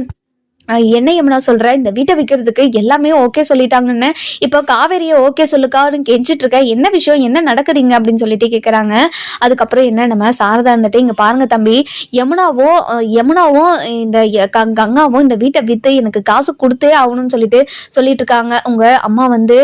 S1: என்ன யமுனா சொல்கிறேன் இந்த வீட்டை விற்கிறதுக்கு எல்லாமே ஓகே சொல்லிட்டாங்கன்னு. இப்போ காவேரியை ஓகே சொல்லுக்கான்னு கெஞ்சிட்டு இருக்க என்ன விஷயம் என்ன நடக்குதுங்க அப்படின்னு சொல்லிட்டு கேட்குறாங்க அதுக்கப்புறம் என்ன நம்ம சாரதா இருந்துட்டு இங்கே பாருங்க தம்பி யமுனாவும் யமுனாவும் இந்த கங்காவும் இந்த வீட்டை விற்று எனக்கு காசு கொடுத்தே ஆகணும்னு சொல்லிட்டு சொல்லிட்டு இருக்காங்க. உங்கள் அம்மா வந்து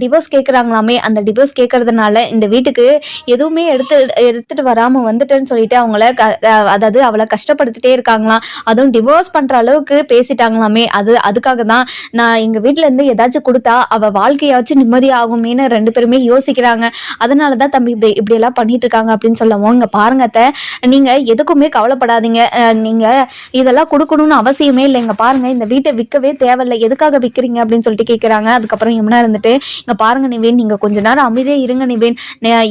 S1: டிவோர்ஸ் கேட்குறாங்களாமே அந்த டிவோர்ஸ் கேட்கறதுனால இந்த வீட்டுக்கு எதுவுமே எடுத்து எடுத்துட்டு வராமல் வந்துட்டேன்னு சொல்லிட்டு அவங்கள க- அதாவது அவளை கஷ்டப்படுத்திட்டே இருக்காங்களாம். அதுவும் டிவோர்ஸ் பண்ணுற அளவுக்கு பேசிட்டாங்களாமே அது அதுக்காக தான் நான் எங்க வீட்டுல இருந்து ஏதாச்சும் கொடுத்தா அவ வாழ்க்கையாச்சும் நிம்மதியாகுமேன்னு ரெண்டு பேருமே யோசிக்கிறாங்க. அதனால தான் தம்பி இப்படி இப்படி எல்லாம் பண்ணிட்டு இருக்காங்க அப்படின்னு சொல்லவும் இங்க பாருங்க அத்தை. நீங்க எதுக்குமே கவலைப்படாதீங்க. நீங்க இதெல்லாம் கொடுக்கணும்னு அவசியமே இல்லைங்க பாருங்க இந்த வீட்டை விற்கவே தேவையில்லை. எதுக்காக விற்கிறீங்க அப்படின்னு சொல்லிட்டு கேட்குறாங்க அதுக்கப்புறம் இம்னா இருந்துட்டு இங்க பாருங்க நிவேன் நீங்க கொஞ்ச நேரம் அமைதியே இருங்க நிவேன்.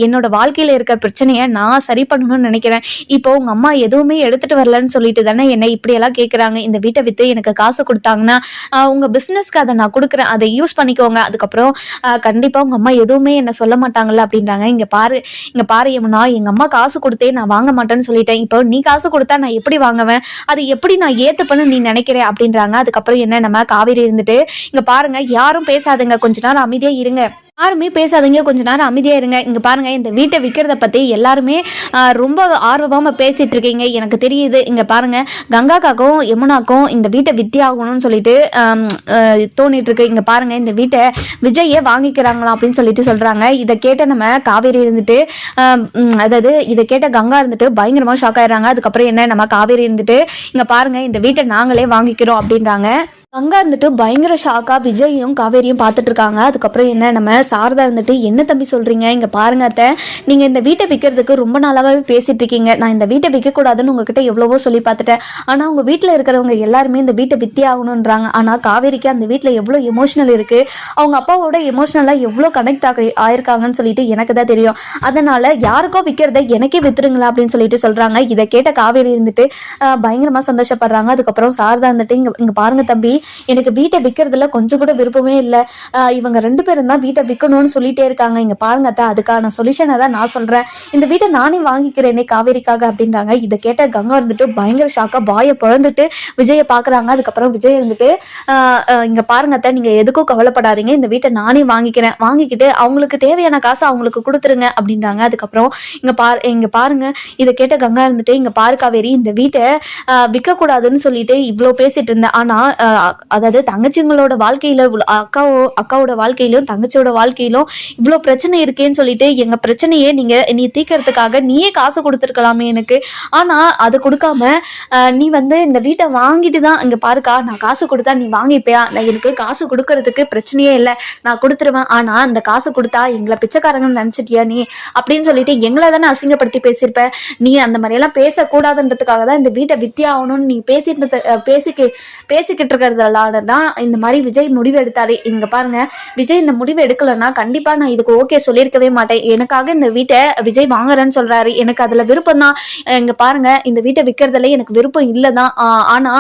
S1: என்னோட வாழ்க்கையில இருக்க பிரச்சனையை நான் சரி பண்ணணும்னு நினைக்கிறேன். இப்போ உங்க அம்மா எதுவுமே எடுத்துட்டு வரலன்னு சொல்லிட்டு தானே என்னை இப்படி எல்லாம் கேட்குறாங்க இந்த வீட்டை வித்து எனக்கு காசு கொடுத்தாங்கன்னா ஆஹ் உங்க பிசினஸ்க்கு அதை நான் கொடுக்குறேன். அதை யூஸ் பண்ணிக்கோங்க. அதுக்கப்புறம் கண்டிப்பாக கண்டிப்பா உங்க அம்மா எதுவுமே என்ன சொல்ல மாட்டாங்கல்ல அப்படின்றாங்க. இங்க பாரு இங்க பாரு யமுனா எங்க அம்மா காசு கொடுத்தே நான் வாங்க மாட்டேன்னு சொல்லிட்டேன். இப்போ நீ காசு கொடுத்தா நான் எப்படி வாங்குவேன்? அது எப்படி நான் ஏத்துப்பேன்னு நீ நினைக்கிறேன் அப்படின்றாங்க. அதுக்கப்புறம் என்ன நம்ம காவேரி இருந்துட்டு இங்க பாருங்க யாரும் பேசாதுங்க. கொஞ்ச நேரம் அமைதியா இருங்க. யாருமே பேசாதீங்க. கொஞ்ச நேரம் அமைதியா இருங்க. இங்க பாருங்க இந்த வீட்டை விற்கிறத பத்தி எல்லாருமே ரொம்ப ஆர்வமா பேசிட்டு இருக்கீங்க. எனக்கு தெரியுது. இங்க பாருங்க கங்காக்காக்கும் யமுனாக்கும் இந்த வீட்டை வித்தி ஆகணும்னு சொல்லிட்டு தோணிட்டு இருக்கு. இங்க பாருங்க இந்த வீட்டை விஜயே வாங்கிக்கிறாங்களாம் அப்படின்னு சொல்லிட்டு சொல்றாங்க. இதை கேட்ட நம்ம காவேரி இருந்துட்டு அதாவது இதை கேட்ட கங்கா இருந்துட்டு பயங்கரமா ஷாக் ஆயிடுறாங்க. அதுக்கப்புறம் என்ன? நம்ம காவேரி இருந்துட்டு இங்க பாருங்க இந்த வீட்டை நாங்களே வாங்கிக்கிறோம் அப்படின்றாங்க. கங்கா இருந்துட்டு பயங்கர ஷாக்கா விஜயும் காவேரியும் பார்த்துட்டு இருக்காங்க. அதுக்கப்புறம் என்ன? நம்ம சாரதா இருந்துட்டு என்ன தம்பி சொல்றீங்க? இங்க பாருங்க அத்தை. நீங்க இந்த வீட்டை விற்கிறதுக்கு ரொம்ப நாளாவே பேசிட்டு இருக்கீங்க. நான் இந்த வீட்டை விற்க கூடாதுன்னு உங்ககிட்ட எவ்வளவோ சொல்லி பார்த்துட்டேன். ஆனா உங்க வீட்டுல இருக்கிறவங்க எல்லாருமே இந்த வீட்டை வித்தி ஆகணுன்றாங்க ஆனா காவேரிக்கு அந்த வீட்டுல எவ்வளவு எமோஷனல் இருக்கு. அவங்க அப்பாவோட எமோஷனலா எவ்வளவு கனெக்ட் ஆகி ஆயிருக்காங்கன்னு சொல்லிட்டு எனக்கு தான் தெரியும். அதனால யாருக்கோ விற்கிறத எனக்கே வித்துருங்களா அப்படின்னு சொல்லிட்டு சொல்றாங்க. இதை கேட்ட காவேரி இருந்துட்டு பயங்கரமாக பயங்கரமா சந்தோஷப்படுறாங்க. அதுக்கப்புறம் சாரதா இருந்துட்டு இங்க இங்க பாருங்க தம்பி. எனக்கு வீட்டை விற்கிறதுல கொஞ்சம் கூட விருப்பமே இல்லை. இவங்க ரெண்டு பேரும் தான் வீட்டை விற்கணும்னு சொல்லிட்டே இருக்காங்க. இங்க பாருங்க அத்தை அதுக்கான சொல்யூஷனை தான் நான் சொல்றேன். இந்த வீட்டை நானே வாங்கிக்கிறேனே காவேரிக்காக அப்படின்றாங்க. இதை கேட்ட கங்கா இருந்துட்டு பயங்கர ஷாக்கா பாயை பிறந்துட்டு விஜயை பாக்குறாங்க அதுக்கப்புறம் விஜய் இருந்துட்டு இங்கே இங்க பாருங்க அத்தை நீங்க எதுக்கும் கவலைப்படாதீங்க. இந்த வீட்டை நானே வாங்கிக்கிறேன். வாங்கிக்கிட்டு அவங்களுக்கு தேவையான காசை அவங்களுக்கு கொடுத்துருங்க அப்படின்றாங்க. அதுக்கப்புறம் இங்க பாரு இங்க பாருங்க. இதை கேட்ட கங்கா இருந்துட்டு இங்க பாரு காவேரி இந்த வீட்டை விற்கக்கூடாதுன்னு சொல்லிட்டு இவ்வளோ பேசிட்டு இருந்தேன். ஆனா அதாவது தங்கச்சிங்களோட வாழ்க்கையில இவ்வளோ- அக்காவோ அக்காவோட வாழ்க்கையிலும் தங்கச்சியோட வாழ்க்கையிலும் இவ்வளோ பிரச்சனை இருக்கேன்னு சொல்லிட்டு எங்க பிரச்சனையே நீங்க நீ தீர்க்கறதுக்காக நீயே காசு கொடுத்துருக்கலாமே எனக்கு. ஆனா அது கொடுக்காம நீ வந்து இந்த வீட்டை வாங்கிட்டு தான் இங்க பாருக்கா. நான் காசு கொடுத்தா நீ வாங்கிப்பியா? நான் எனக்கு காசு கொடுக்கறதுக்கு பிரச்சனையே இல்லை. நான் கொடுத்துருவேன். ஆனா அந்த காசு கொடுத்தா எங்களை பிச்சைக்காரங்கன்னு நினைச்சிட்டியா நீ? அப்படின்னு சொல்லிட்டு எங்களை தானே அசிங்கப்படுத்தி பேசியிருப்ப. நீ அந்த மாதிரியெல்லாம் பேசக்கூடாதுன்றதுக்காக தான் இந்த வீட்டை வித்தியா ஆகணும்னு நீ பேசிட்டு பேசிக்க பேசிக்கிட்டு இருக்கிறதுனால தான் இந்த மாதிரி விஜய் முடிவு எடுத்தாரு. இங்க பாருங்க. விஜய் இந்த முடிவு எடுக்கலன்னா கண்டிப்பா நான் இதுக்கு ஓகே சொல்லியிருக்கவே மாட்டேன். எனக்காக இந்த வீட்டை விஜய் வாங்குறேன்னு சொல்றாரு. எனக்கு அதுல விருப்பம் தான் இங்க பாருங்க இந்த வீட்டை விற்கிறதுல எனக்கு விருப்பம் இல்லை தான் ஆனா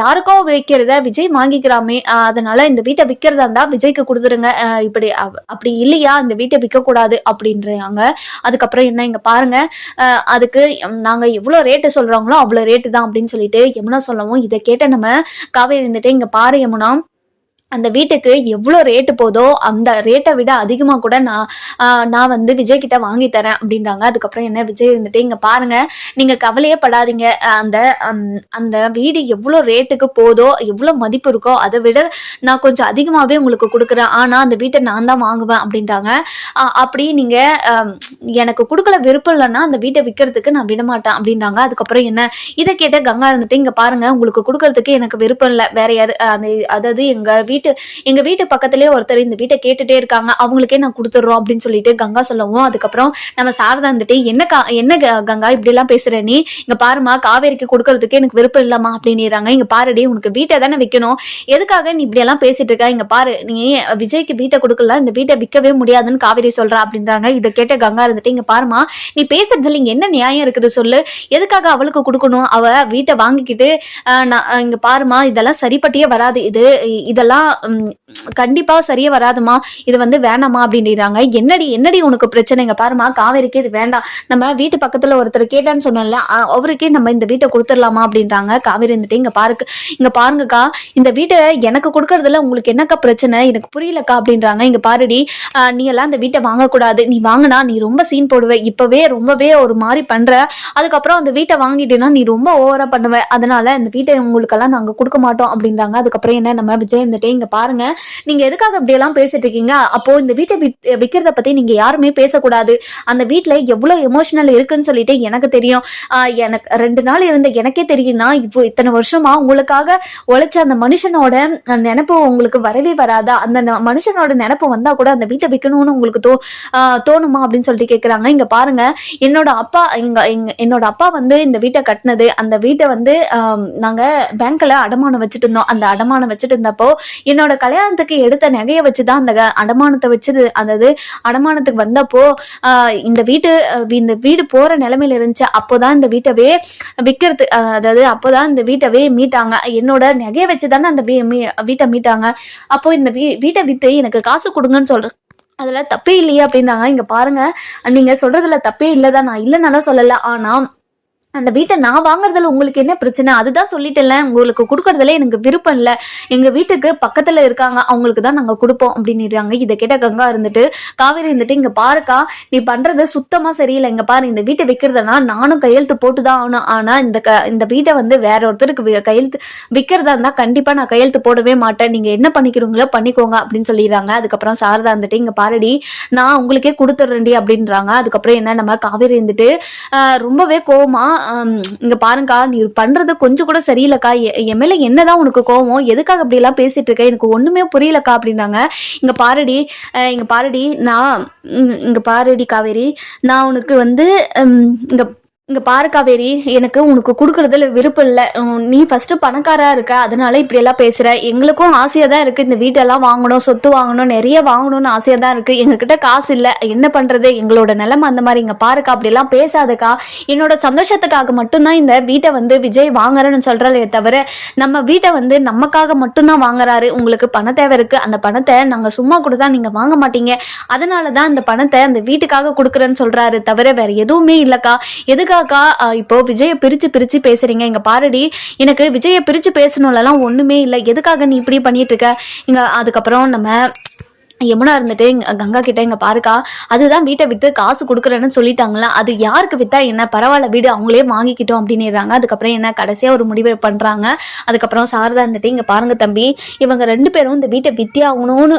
S1: யாருக்கோ விற்கிறத விஜய் வாங்கிக்கிறாமே. அதனால் அதனால இந்த வீட்டை விற்கிறதா இருந்தா விஜய்க்கு கொடுத்துருங்க. இப்படி அப்- அப்படி இல்லையா? இந்த வீட்டை விற்கக்கூடாது அப்படின்றாங்க. அதுக்கப்புறம் என்ன இங்க பாருங்க. அதுக்கு நாங்கள் நாங்க எவ்வளோ ரேட்டு சொல்றாங்களோ அவ்வளோ ரேட்டு தான் அப்படின்னு சொல்லிட்டு யமுனா சொல்லவும் இதை கேட்ட நம்ம காவேரி இருந்துட்டு இங்க பாரு யமுனா. அந்த வீட்டுக்கு எவ்வளோ ரேட்டு போதோ அந்த ரேட்டை விட அதிகமாக கூட நான் நான் வந்து விஜய் கிட்ட வாங்கி தரேன் அப்படின்றாங்க. அதுக்கப்புறம் என்ன விஜய் இருந்துட்டு இங்கே பாருங்க நீங்கள் கவலையே படாதீங்க. அந்த அந்த- வீடு எவ்வளோ ரேட்டுக்கு போதோ எவ்வளோ மதிப்பு இருக்கோ அதை விட நான் கொஞ்சம் அதிகமாகவே உங்களுக்கு கொடுக்குறேன். ஆனால் அந்த வீட்டை நான் தான் வாங்குவேன் அப்படின்றாங்க. அப்படி நீங்கள் எனக்கு கொடுக்கல விருப்பம் இல்லைன்னா அந்த வீட்டை விற்கிறதுக்கு நான் விடமாட்டேன் அப்படின்றாங்க. அதுக்கப்புறம் என்ன? இதை கேட்ட கங்கா இருந்துட்டு இங்கே பாருங்க உங்களுக்கு கொடுக்கறதுக்கு எனக்கு விருப்பம் இல்லை. வேற யாரு அந்த அதாவது எங்கள் வீட்டு எங்கள் வீட்டு பக்கத்துலேயே ஒருத்தர் இந்த வீட்டை கேட்டுட்டே இருக்காங்க. அவங்களுக்கே நான் கொடுத்துட்றோம் அப்படின்னு சொல்லிட்டு கங்கா சொல்லவும் அதுக்கப்புறம் நம்ம சாரதா இருந்துட்டு என்ன கா என்ன க- கங்கா இப்படிலாம் பேசுற நீ? இங்க பாருமா காவேரிக்கு கொடுக்கறதுக்கு எனக்கு விருப்பம் இல்லாமா அப்படின்னுறாங்க. இங்க பாருடி உனக்கு வீட்டை தானே விற்கணும் எதுக்காக நீ இப்படியெல்லாம் பேசிட்டு இருக்க? இங்க பாரு நீ விஜய்க்கு வீட்டை கொடுக்கல இந்த வீட்டை விற்கவே முடியாதுன்னு காவேரி சொல்றா அப்படின்றாங்க. இதை கேட்ட கங்கா இருந்துட்டு இங்க பாருமா நீ பேசுறதுல இங்க என்ன நியாயம் இருக்குது சொல்லு? எதுக்காக அவளுக்கு கொடுக்கணும்? அவ வீட்டை வாங்கிக்கிட்டு நான் இங்க பாருமா இதெல்லாம் சரிப்பட்டியே வராது. இது இதெல்லாம் கண்டிப்பாக சரியே வராதுமா. இது வந்து வேணாமா அப்படின்றாங்க. என்னடி என்னடி உனக்கு பிரச்சனைங்க? பாருமா காவேரிக்கு இது வேண்டாம். நம்ம வீட்டு பக்கத்தில் ஒருத்தர் கேட்டான்னு சொன்னோம்ல அவருக்கே நம்ம இந்த வீட்டை கொடுத்துடலாமா அப்படின்றாங்க. காவேரி இருந்துட்டு இங்கே பாருக்கு இங்கே பாருங்கக்கா இந்த வீட்டை எனக்கு கொடுக்கறதுல உங்களுக்கு என்னக்கா பிரச்சனை? எனக்கு புரியலக்கா அப்படின்றாங்க. இங்கே பாருடி நீ எல்லாம் இந்த வீட்டை வாங்கக்கூடாது. நீ வாங்கினா நீ ரொம்ப சீன் போடுவ. இப்போவே ரொம்பவே ஒரு மாதிரி பண்ணுற அதுக்கப்புறம் அந்த வீட்டை வாங்கிட்டேன்னா நீ ரொம்ப ஓவராக பண்ணுவ. அதனால இந்த வீட்டை உங்களுக்கெல்லாம் நாங்கள் கொடுக்க மாட்டோம் அப்படின்றாங்க. அதுக்கப்புறம் என்ன நம்ம விஜய் இருந்துட்டு இங்க பாருங்க. நீங்க எதுக்காக இப்படி எல்லாம் பேசிட்டு இருக்கீங்க? அப்போ இந்த வீட்டை விக்கிறத பத்தி நீங்க யாருமே பேசக்கூடாது. அந்த வீட்டுல எவ்வளவு எமோஷனல் இருக்குன்னு சொல்லிட்டு எனக்கு தெரியும். எனக்கு ரெண்டு நாள் இருந்த எனக்கே தெரியும்னா இப்போ இத்தனை வருஷமா உங்களுக்காக உழைச்ச அந்த மனுஷனோட அஹ், நினைப்பு உங்களுக்கு வரவே வராதா? அந்த ந- மனுஷனோட நினைப்பு வந்தா கூட அந்த வீட்டை விற்கணும்னு உங்களுக்கு தோ தோணுமா அப்படின்னு சொல்லிட்டு கேட்குறாங்க இங்க பாருங்க. என்னோட அப்பா எங்க என்னோட அப்பா வந்து இந்த வீட்டை கட்டினது. அந்த வீட்டை வந்து நாங்க பேங்க்ல அடமானம் வச்சுட்டு இருந்தோம். அந்த அடமானம் வச்சுட்டு இருந்தப்போ என்னோட கல்யாணத்துக்கு எடுத்த நகையை வச்சு தான் அந்த க- அடமானத்தை வச்சுது. அதாவது அடமானத்துக்கு வந்தப்போ இந்த வீட்டு இந்த வீடு போற நிலைமையில இருந்துச்சு. அப்போதான் இந்த வீட்டவே விற்கிறது அதாவது அப்போதான் இந்த வீட்டவே மீட்டாங்க. என்னோட நகையை வச்சு தானே அந்த வீ- மீ- வீட்டை மீட்டாங்க. அப்போ இந்த வீ வீட்டை வித்து எனக்கு காசு கொடுங்கன்னு சொல்ற அதில் தப்பே இல்லையே அப்படின்னாங்க இங்கே பாருங்கள் நீங்கள் சொல்கிறதுல தப்பே இல்லதான். நான் இல்லைன்னாலும் சொல்லலை. ஆனால் அந்த வீட்டை நான் வாங்குறதுல உங்களுக்கு என்ன பிரச்சனை? அதுதான் சொல்லிட்டேன்ல. உங்களுக்கு கொடுக்கறதுல எனக்கு விருப்பம் இல்லை. எங்க வீட்டுக்கு பக்கத்துல இருக்காங்க. அவங்களுக்கு தான் நாங்க கொடுப்போம் அப்படின்னுறாங்க. இதை கேட்ட கங்கா இருந்துட்டு காவேரி இருந்துட்டு இங்க பாருக்கா நீ பண்றது சுத்தமா சரியில்லை. இங்க பாரு இந்த வீட்டை விற்கிறதுனா நானும் கையெழுத்து போட்டு தான் ஆகணும். ஆனா இந்த க இந்த வீட்டை வந்து வேற ஒருத்தருக்கு கையெழுத்து விற்கிறதா இருந்தா கண்டிப்பா நான் கையெழுத்து போடவே மாட்டேன். நீங்க என்ன பண்ணிக்கிறீங்களோ பண்ணிக்கோங்க அப்படின்னு சொல்லிடுறாங்க. அதுக்கப்புறம் சாரதா இருந்துட்டு இங்க பாருடி நான் உங்களுக்கே கொடுத்துட்றேன்டி அப்படின்றாங்க. அதுக்கப்புறம் என்ன நம்ம காவேரி இருந்துட்டு ரொம்பவே கோவமா இங்க பாருங்கக்கா நீ பண்றது கொஞ்சம் கூட சரியில்லைக்கா. எ- என் மேல என்னதான் உனக்கு கோவம் எதுக்காக அப்படி எல்லாம் பேசிட்டு இருக்க? எனக்கு ஒண்ணுமே புரியலக்கா அப்படின்னாங்க. இங்க பாருடி இங்கே இங்க பாருடி நான் இங்க- பாருடி காவேரி நான் உனக்கு வந்து இங்கே இங்க இங்கே பாரு காவேரி எனக்கு உனக்கு கொடுக்கறதுல விருப்பம் இல்லை. நீ ஃபஸ்ட்டு பணக்காராக இருக்க. அதனால இப்படியெல்லாம் பேசுகிற எங்களுக்கும் ஆசையாக தான் இருக்குது இந்த வீட்டெல்லாம் வாங்கணும் சொத்து வாங்கணும் நிறைய வாங்கணும்னு ஆசையாக தான் இருக்குது எங்ககிட்ட காசு இல்லை. என்ன பண்ணுறது எங்களோட நிலமை அந்த மாதிரி. இங்கே பாருக்கா அப்படிலாம் பேசாதக்கா. என்னோட சந்தோஷத்துக்காக மட்டும்தான் இந்த வீட்டை வந்து விஜய் வாங்குறேன்னு சொல்கிறாலே தவிர நம்ம வீட்டை வந்து நமக்காக மட்டும்தான் வாங்குறாரு. உங்களுக்கு பண தேவை இருக்குது அந்த பணத்தை நாங்கள் சும்மா கொடுத்தா நீங்கள் வாங்க மாட்டீங்க. அதனால தான் அந்த பணத்தை அந்த வீட்டுக்காக கொடுக்குறேன்னு சொல்கிறாரு தவிர வேறு எதுவுமே இல்லைக்கா. எதுக்காக அக்கா இப்போ விஜயை பிரிச்சு பிரிச்சு பேசுறீங்க. இங்க பாருடி எனக்கு விஜயை பிரிச்சு பேசணும்லாம் ஒண்ணுமே இல்லை. எதுக்காக நீ இப்படி பண்ணிட்டு இருக்க? இங்க அதுக்கப்புறம் நம்ம யமுனா இருந்துட்டு கங்கா கிட்ட இங்க பாருக்கா அதுதான் வீட்டை விற்று காசு கொடுக்குறேன்னு சொல்லிட்டாங்களா? அது யாருக்கு வித்தா என்ன? பரவாயில்ல வீடு அவங்களே வாங்கிக்கிட்டோம் அப்படின்னுறாங்க. அதுக்கப்புறம் என்ன? கடைசியா ஒரு முடிவு பண்றாங்க. அதுக்கப்புறம் சாரதா இருந்துட்டு இங்க பாருங்க தம்பி இவங்க ரெண்டு பேரும் இந்த வீட்டை வித்தே ஆகணும்னு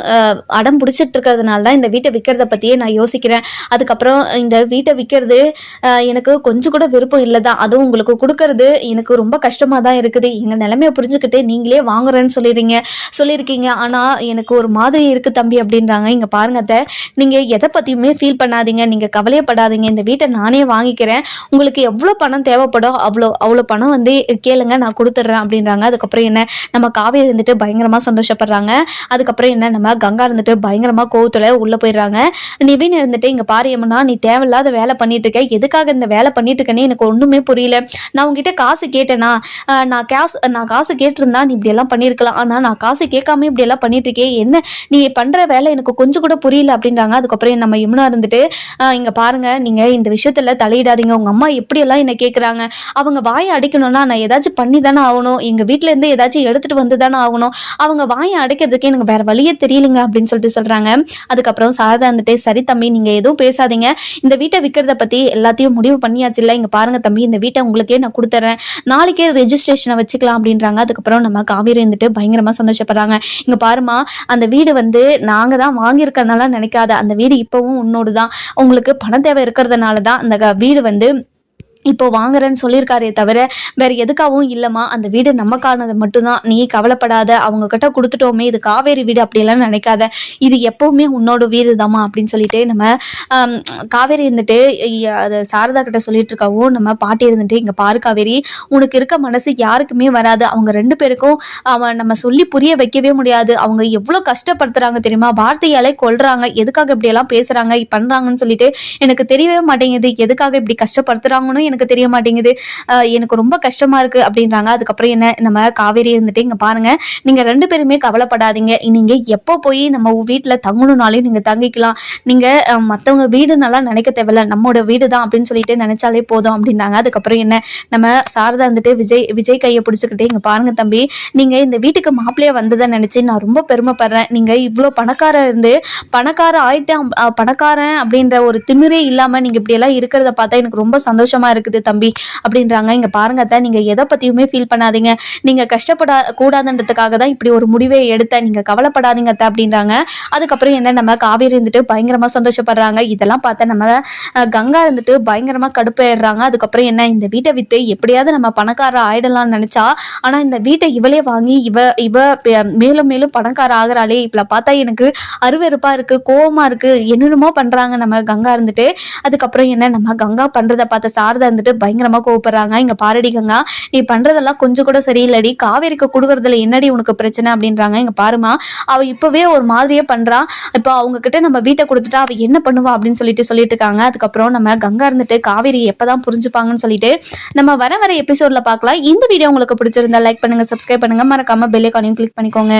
S1: அடம் பிடிச்சிட்டு இருக்கிறதுனால தான் இந்த வீட்டை விற்கிறத பத்தியே நான் யோசிக்கிறேன். அதுக்கப்புறம் இந்த வீட்டை விற்கிறது எனக்கு கொஞ்சம் கூட விருப்பம் இல்லை தான். அதுவும் உங்களுக்கு கொடுக்கறது எனக்கு ரொம்ப கஷ்டமா தான் இருக்குது. எங்க நிலைமையை புரிஞ்சுக்கிட்டு நீங்களே வாங்குறேன்னு சொல்லிடுறீங்க. சொல்லியிருக்கீங்க. ஆனா எனக்கு ஒரு மாதிரி இருக்கு தம்பி அப்படின்றாங்க. இங்க பாருங்க அத்தை நீங்க எதை பத்தியுமே ஃபீல் பண்ணாதீங்க. நீங்க கவலையப்படாதீங்க. இந்த வீட்டை நானே வாங்கிக்கிறேன். உங்களுக்கு எவ்வளோ பணம் தேவைப்படும் அவ்வளோ அவ்வளோ பணம் வந்து கேளுங்க நான் கொடுத்துட்றேன் அப்படின்றாங்க. அதுக்கப்புறம் என்ன? நம்ம காவேரி இருந்துட்டு பயங்கரமா சந்தோஷப்படுறாங்க. அதுக்கப்புறம் என்ன? நம்ம கங்கா இருந்துட்டு பயங்கரமா கோவத்துல உள்ள போயிடுறாங்க. நிவின் இருந்துட்டு இங்க பாரியம்னா நீ தேவையில்லாத வேலை பண்ணிட்டு இருக்க எதுக்காக இந்த வேலை பண்ணிட்டு இருக்கேன்னு எனக்கு ஒண்ணுமே புரியல. நான் உங்ககிட்ட காசு கேட்டேனா? நான் காசு நான் காசு கேட்டிருந்தா நீ இப்படி எல்லாம் பண்ணியிருக்கலாம். ஆனா நான் காசு கேட்காம இப்படி எல்லாம் பண்ணிட்டு இருக்கேன் என்ன? நீ பண்ற வேலை எனக்கு கொஞ்சம் கூட புரியல அப்படின்றாங்க. அதுக்கப்புறம் நம்ம இம்னா இருந்துட்டு இங்கே இங்க பாருங்க. நீங்க இந்த விஷயத்துல தலையிடாதீங்க. உங்க அம்மா எப்படி எல்லாம் என்ன கேக்குறாங்க. அவங்க வாயை அடைக்கணும்னா நான் ஏதாச்சும் பண்ணி தானே ஆகணும். எங்க வீட்ல இருந்து ஏதாச்சும் எடுத்துட்டு வந்து தானே ஆகணும். அவங்க வாயை அடைக்கிறதுக்கு எனக்கு வேற வழியே தெரியலங்க அப்படின்னு சொல்லிட்டு சொல்றாங்க. அதுக்கப்புறம் சாரதா இருந்துட்டு சரி தம்பி நீங்க எதுவும் பேசாதீங்க. இந்த வீட்டை விற்கிறத பத்தி எல்லாத்தையும் முடிவு பண்ணியாச்சு இல்ல இங்க பாருங்க தம்பி இந்த வீட்டை உங்களுக்கே நான் கொடுத்துறேன். நாளைக்கே ரெஜிஸ்ட்ரேஷனை வச்சுக்கலாம் அப்படின்றாங்க. அதுக்கப்புறம் நம்ம காவேரி இருந்துட்டு பயங்கரமா சந்தோஷப்படுறாங்க. இங்க பாருமா அந்த வீடு வந்து நாங்க தான் வாங்கியிருக்கிறதுனால நினைக்காத. அந்த வீடு இப்போவும் உன்னோடு தான் உங்களுக்கு பணம் தேவை இருக்கிறதுனால தான் அந்த க- வீடு வந்து இப்போ வாங்குறேன்னு சொல்லியிருக்காரே தவிர வேற எதுக்காகவும் இல்லைம்மா. அந்த வீடு நமக்கானது மட்டும்தான். நீ கவலைப்படாத. அவங்க கிட்ட கொடுத்துட்டோமே. இது காவேரி வீடு அப்படியெல்லாம் நினைக்காத. இது எப்பவுமே உன்னோட வீடு தாம்மா அப்படின்னு சொல்லிட்டு நம்ம காவேரி இருந்துட்டு அது சாரதா கிட்ட சொல்லிட்டு இருக்கவும் நம்ம பாட்டி இருந்துட்டு இங்க பாரு காவேரி. உனக்கு இருக்க மனசு யாருக்குமே வராது. அவங்க ரெண்டு பேருக்கும் அவன் நம்ம சொல்லி புரிய வைக்கவே முடியாது. அவங்க எவ்வளவு கஷ்டப்படுத்துறாங்க தெரியுமா? வார்த்தையாலே கொள்றாங்க எதுக்காக இப்படி எல்லாம் பேசுறாங்க பண்றாங்கன்னு சொல்லிட்டு எனக்கு தெரியவே மாட்டேங்குது. எதுக்காக இப்படி கஷ்டப்படுத்துறாங்கன்னு
S2: எனக்கு தெரிய மாட்டேங்குது. எனக்கு ரொம்ப கஷ்டமா இருக்கு அப்படின்றாங்க. அதுக்கப்புறம் என்ன நம்ம காவேரி இருந்துட்டு இங்க பாருங்க. நீங்க ரெண்டு பேருமே கவலைப்படாதீங்க. நீங்க எப்போ போய் நம்ம வீட்டுல தங்கணும்னாலையும் நீங்க தங்கிக்கலாம். நீங்க மத்தவங்க வீடு நல்லா நினைக்க தேவையில்ல. நம்மளோட வீடு தான் அப்படின்னு சொல்லிட்டு நினைச்சாலே போதும் அப்படின்னாங்க அதுக்கப்புறம் என்ன நம்ம சாரதா வந்துட்டு விஜய் விஜய் கையை பிடிச்சிக்கிட்டு இங்க பாருங்க தம்பி. நீங்க இந்த வீட்டுக்கு மாப்பிள்ளையா வந்ததை நினைச்சு நான் ரொம்ப பெருமைப்படுறேன். நீங்க இவ்வளோ பணக்காரர் இருந்து பணக்கார ஆயிட்டேன் பணக்காரன் அப்படின்ற ஒரு திமிரே இல்லாம நீங்க இப்படி எல்லாம் இருக்கிறத பார்த்தா எனக்கு ரொம்ப சந்தோஷமா இருக்குது தம்பி அப்படின்றாங்க. இங்க பாருங்க அத்தை நீங்க எதை பத்தியுமே ஃபீல் பண்ணாதீங்க. நீங்க கஷ்டப்படா கூடாதுன்றதுக்காக தான் இப்படி ஒரு முடிவை எடுத்தேன் நீங்க கவலைப்படாதீங்க அத்தை அப்படின்றாங்க. அதுக்கப்புறம் என்ன நம்ம காவேரி இருந்துட்டு பயங்கரமா சந்தோஷப்படுறாங்க. இதெல்லாம் பார்த்தா நம்ம கங்கா இருந்துட்டு பயங்கரமா கடுப்பாயிடுறாங்க அதுக்கப்புறம் என்ன இந்த வீட்டை வித்து எப்படியாவது நம்ம பணக்கார ஆயிடலாம்னு நினைச்சா ஆனா இந்த வீட்டை இவளே வாங்கி இவ இவ மேலும் மேலும் பணக்கார ஆகிறாளே. இப்பல பார்த்தா எனக்கு அருவெருப்பா இருக்கு கோவமா இருக்கு என்னென்னமோ பண்றாங்க நம்ம கங்கா இருந்துட்டு. அதுக்கப்புறம் என்ன நம்ம கங்கா பண்றதை பார்த்த சாரதா வந்துட்டு பயங்கரமா கோவப்படுறாங்க. இங்க பாரடி கங்கா நீ பண்றதெல்லாம் கொஞ்சம் கூட சரியில்லடி. காவேரிக்கு கொடுக்கறதுல என்னடி உனக்கு பிரச்சனை அப்படின்றாங்க. இங்க பாருமா அவ இப்பவே ஒரு மாதிரியே பண்றா. இப்போ அவங்க கிட்ட நம்ம வீட்டை கொடுத்துட்டா அவ என்ன பண்ணுவா அப்படின்னு சொல்லிட்டு சொல்லிட்டு இருக்காங்க. அதுக்கப்புறம் நம்ம கங்கா இருந்துட்டு காவேரி எப்பதான் புரிஞ்சுப்பாங்கன்னு சொல்லிட்டு நம்ம வர வர எபிசோட்ல பார்க்கலாம். இந்த வீடியோ உங்களுக்கு பிடிச்சிருந்தா லைக் பண்ணுங்க சப்ஸ்கிரைப் பண்ணுங்க. மறக்காம பெல் ஐக்கானையும் கிளிக் பண்ணிக்கோங்க.